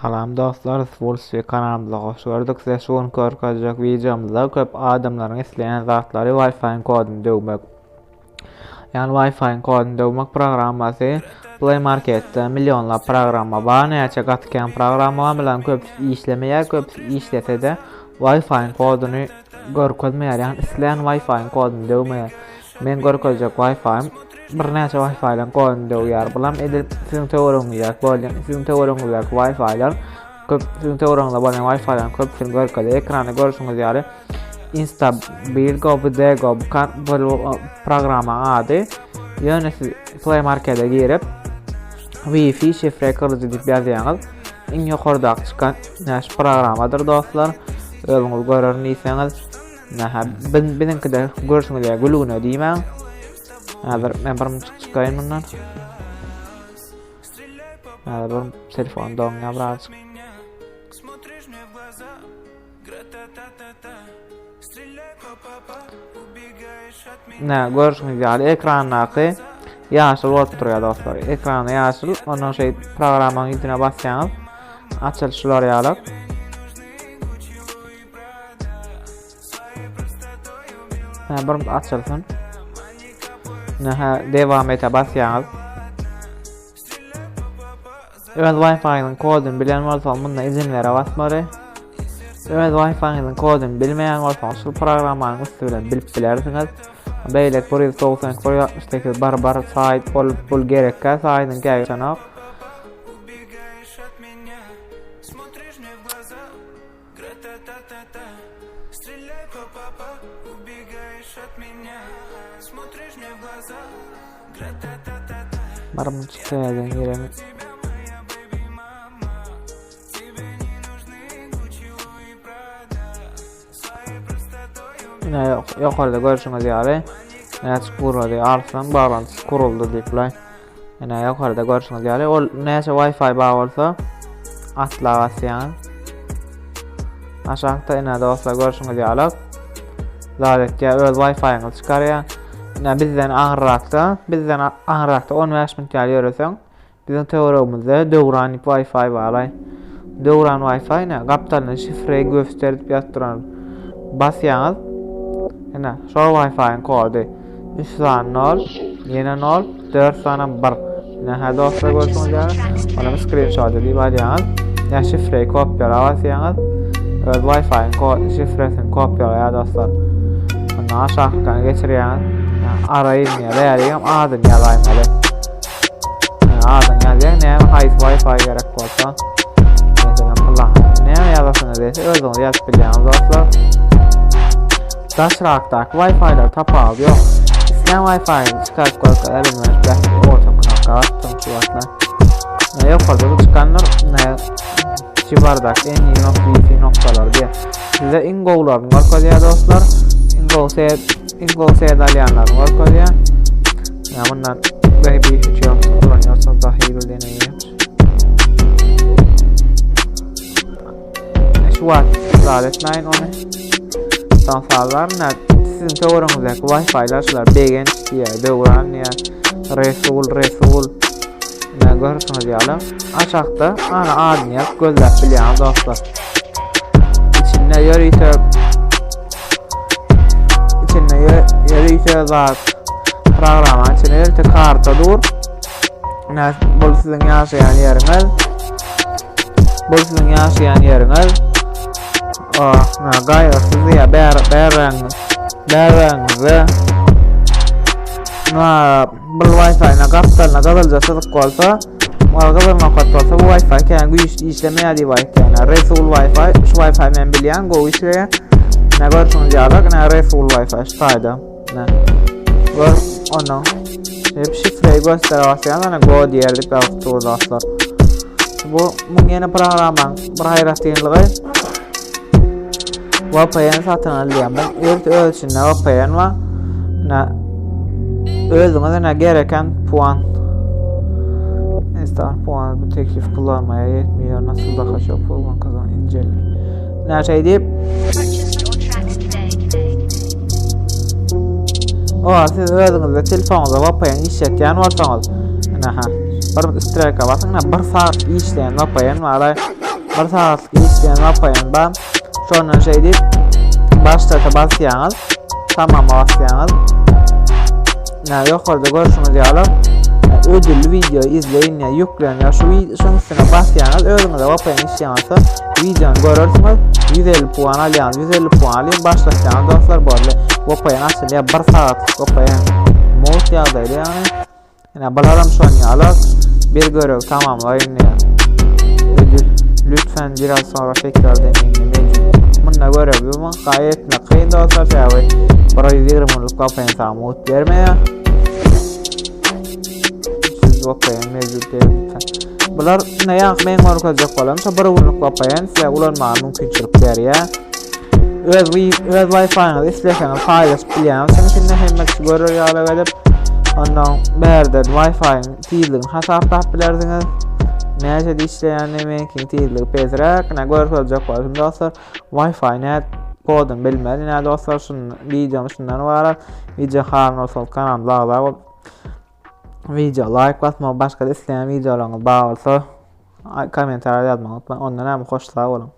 Salam dostlar, Swolswe kanalyna hoş gördik. Size şoň görkezjek videomyzda köp adamlaryň isleýän zatlary Wi-Fi kodyny döwmek. Yani Wi-Fi kodyny döwmek programmasy Play Marketde millionlap programma bar, näçe gatkan programma bilen köp işlemeýär, köp işletse de Wi-Fi kodyny görkezmeýär. Yani isleýän Wi-Fi kodyny döwmeýär. Men görkezjek Wi-Fi birnäçe Wi-Fi-lan goýundyrýar. Bulam edip siziň töwereňizde bolýan, siziň töwereňizde Wi-Fi-lar köp siziň töwereňizde bolýan Wi-Fi-lan köp siziň görkezde ekrany görüşüňiz ýary instabil gobde gob kan bu programa adı yani Play Market'e girib Wi-Fi şifre kırıcı dip yazýaňyz. Iň ýokarda çıxan näş programadyr dostlar. Öňüňiz görerniýseniz, näha bin bininki de görşüňizde gülünə deyim. Hazır ben birim çıkayım bundan. Hazır birim telefon doğuna biraz. Ne, görüşmek üzere. Ekran nakı yaşıl oturuyor dostlar. Ekranı yaşıl. Ondan şey programın yüzüne basyanız. Açılışlar yalak. Ha, bir açılsın. Aha, devam ete bas yaz. Evet Wi-Fi'nin kodunu bilen varsa bununla izinlere basmalı. Evet Wi-Fi'nin kodunu bilmeyen varsa şu programların üstüyle bilip bilersiniz. Beylik buraya 98 68 barbar site ol, ol gerekke site'ın gelişen yok. Смотришь мне в глаза, гра-та-та-та-та Barım çıksaýan ýerimi. Ne yok, yukarıda görüşüňiz ýaly. Näçe kuruldy, arsan bağlantısı kuruldu diýipler. Ene yukarıda görüşüňiz ýaly. Ol näçe Wi-Fi baý bolsa atla basýan. Aşağıda ene dostlar görüşüňiz ýaly. Zaletke öz Wi-Fi'ňy çykarýar. yani bizden ahrakta, bizden ahrakta 15 min TL öreseň, bizim töweregimizde döwran Wi-Fi baraj. Döwran Wi-Fi ne, gapdalyny şifreyi gösterip ýatdyran. Basýaňyz, ene şo Wi-Fi-ň kody 0, yeni 0 4 sana 4.1 Ne hada ofra görsenler, ona screenshot edip alýaňyz. Ya şifreyi kopyala basýaňyz. Wi-Fi-ň şifresini kopyala dostlar. Ondan aşağı kan geçirýäňiz. Arayın ya vereyim adın yazaymalı. Adın yazayım ne hayt wifi gerek olsa. Mesela Allah ne yazasını dese özünüz yazıp bilýäňiz dostlar. Daşrakdak wifi'lar tapal yok. İslam wifi çıkarıp koyup bilmez. Ben orta knopka attım şu atlar. Ne yok orada çıkanlar ne civardak en iyi nokta noktalar diye. Size ingowlarını var dostlar. Ingow set Ingo sevdalyanlar var koyuyor. Ya bundan böyle bir yıl kullanıyorsanız daha iyi bir deneyim. Var, ısrar etmeyin onu. Sansallar ne? Sizin Wi-Fi'lar şular begen diye dövran ya Resul Resul ne görürsünüz yalan. Aşağıda ana adını yap gözler bilyan dostlar. İçinde yürüyse yürüyse zat programın içinde yürüyse karta dur. Bu sizin yaşayan yeriniz. Bu sizin yaşayan yeriniz. Oh, na gaýarsız ya. Ber bereng berengde na bir wifi na kaptal na bolsa Malga bir nokat bolsa bu wifi. Kan güýç işlemeýär diýip aýtdy. Resul wifi, şu wifi men bilýän go işleýär. Ne? Görüşüňiz ýaly, ne? Resul wifi. Şaýda. Ne. Gör onu. Hep şifreyi gösterip basýan, ana go diýerdik dostlar dostlar. Bu bu yeni programın bir hayrat ýylygy. VPN satın alýan. Ben ört ölçünde VPN var. Ne özüňize ne gereken puan Instar puan bu teklif kullanmaya yetmiyor. Nasıl daha çok puan kazan inceleyin. Ne şey deyip o siz özüňizde telefonuňyza VPN işletýän bolsaňyz. Aha. Bir streka basın, bir saat işleyen VPN var. bir saatlyk işleyen wapayan ba şondan şey deyip başlata basýaňyz tamam basýaňyz Nä ýokarda görüşüňiz ýaly ödüllü video izleyin ya. Yükleyin ya. Şu üstüne basyanız özünüze vapayan işleyansa videonu görürsünüz 150 puan alyan 150 puan alyan başlatacağınız dostlar bu arada vapayan aslında ya. 1 saat vapayan mult yağdaydı yani. Yani balaram şu an yalar bir görev tamamlayın ya. Ödül. Lütfen biraz sonra tekrar deneyin bununla görev bu. Gayet ne kıyın dostlar şey abi burayı 20 minutlık vapayan sana mult vermeye gopayan mevcut değilim. Bular ne yak men var kozak bolam, ta bir günlük gopayan size ulanmağa mümkünçülük beriya. Öz öz Wi-Fi'ňyzy isleseňiz paýlaş bilýän. Şeňkinde hemmek görür ýaly gelip ondan berden wifi feeling hasap tap bilerdiňiz. Näçe işleýän meňkin tiýildigi pezrak, na görüp bolýan dostlar, Wi-Fi net kodun bilmedi. Ne dostlar şun videom şundan var. Video harnol sol kanal bla bla. Like basma başka da isteyen videolarınız bağırsa komentarda yazmayı unutmayın. Ondan hem hoşlar olun.